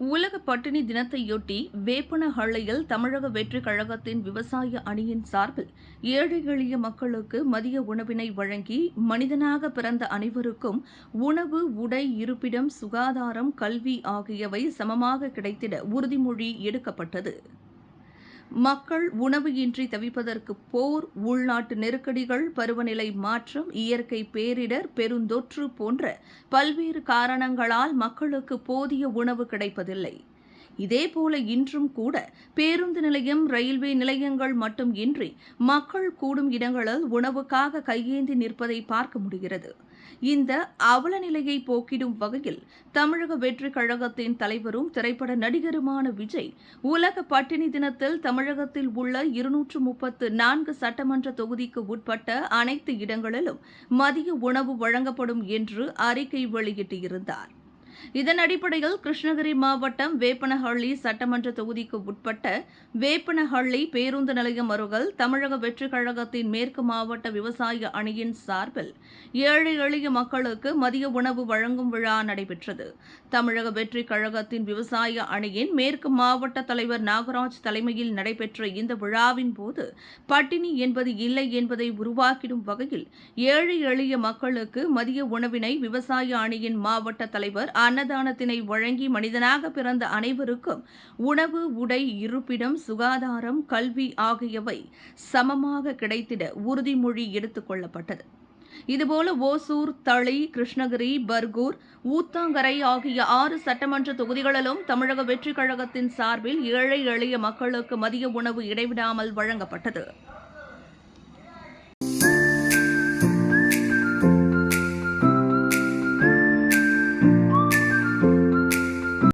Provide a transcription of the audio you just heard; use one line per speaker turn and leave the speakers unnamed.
உலக பட்டினி தினத்தையொட்டி வேப்பனஹள்ளியில் தமிழக வெற்றிக் கழகத்தின் விவசாய அணியின் சார்பில் ஏழை எளிய மக்களுக்கு மதிய உணவினை வழங்கி மனிதனாக பிறந்த அனைவருக்கும் உணவு உடை இருப்பிடம் சுகாதாரம் கல்வி ஆகியவை சமமாக கிடைத்திட உறுதிமொழி எடுக்கப்பட்டது. மக்கள் உணவு இன்றி தவிப்பதற்கு போர் உள்நாட்டு நெருக்கடிகள் பருவநிலை மாற்றம் இயற்கை பேரிடர் பெருந்தொற்று போன்ற பல்வேறு காரணங்களால் மக்களுக்கு போதிய உணவு கிடைப்பதில்லை. இதேபோல இன்றும் கூட பேருந்து நிலையம் ரயில்வே நிலையங்கள் மட்டும் இன்றி மக்கள் கூடும் இடங்களில் உணவுக்காக கையேந்தி நிற்பதை பார்க்க முடிகிறது. இந்த அவல நிலையை போக்கிடும் வகையில் தமிழக வெற்றிக் கழகத்தின் தலைவரும் திரைப்பட நடிகருமான விஜய் உலக பட்டினி தினத்தில் தமிழகத்தில் உள்ள இருநூற்று முப்பத்து நான்கு சட்டமன்ற தொகுதிக்கு உட்பட்ட அனைத்து இடங்களிலும் மதிய உணவு வழங்கப்படும் என்று அறிக்கை வெளியிட்டிருந்தார். இதன் அடிப்படையில் கிருஷ்ணகிரி மாவட்டம் வேப்பனஹள்ளி சட்டமன்ற தொகுதிக்கு உட்பட்ட வேப்பனஹள்ளி பேருந்து நிலையம் அருகில் தமிழக வெற்றிக் கழகத்தின் மேற்கு மாவட்ட விவசாய அணியின் சார்பில் ஏழை எளிய மக்களுக்கு மதிய உணவு வழங்கும் விழா நடைபெற்றது. தமிழக வெற்றிக் கழகத்தின் விவசாய அணியின் மேற்கு மாவட்ட தலைவர் நாகராஜ் தலைமையில் நடைபெற்ற இந்த விழாவின் போது பட்டினி என்பது இல்லை என்பதை உருவாக்கிடும் வகையில் ஏழை எளிய மக்களுக்கு மதிய உணவினை விவசாய அணியின் மாவட்ட தலைவர் ஆர். அன்னதானத்தினை வழங்கி மனிதனாக பிறந்த அனைவருக்கும் உணவு உடை இருப்பிடம் சுகாதாரம் கல்வி ஆகியவை சமமாக கிடைத்திட உறுதிமொழி எடுத்துக் கொள்ளப்பட்டது. இதுபோல ஓசூர் தளி கிருஷ்ணகிரி பர்கூர் ஊத்தாங்கரை ஆகிய ஆறு சட்டமன்ற தொகுதிகளிலும் தமிழக வெற்றிக் கழகத்தின் சார்பில் ஏழை எளிய மக்களுக்கு மதிய உணவு இடைவிடாமல் வழங்கப்பட்டது.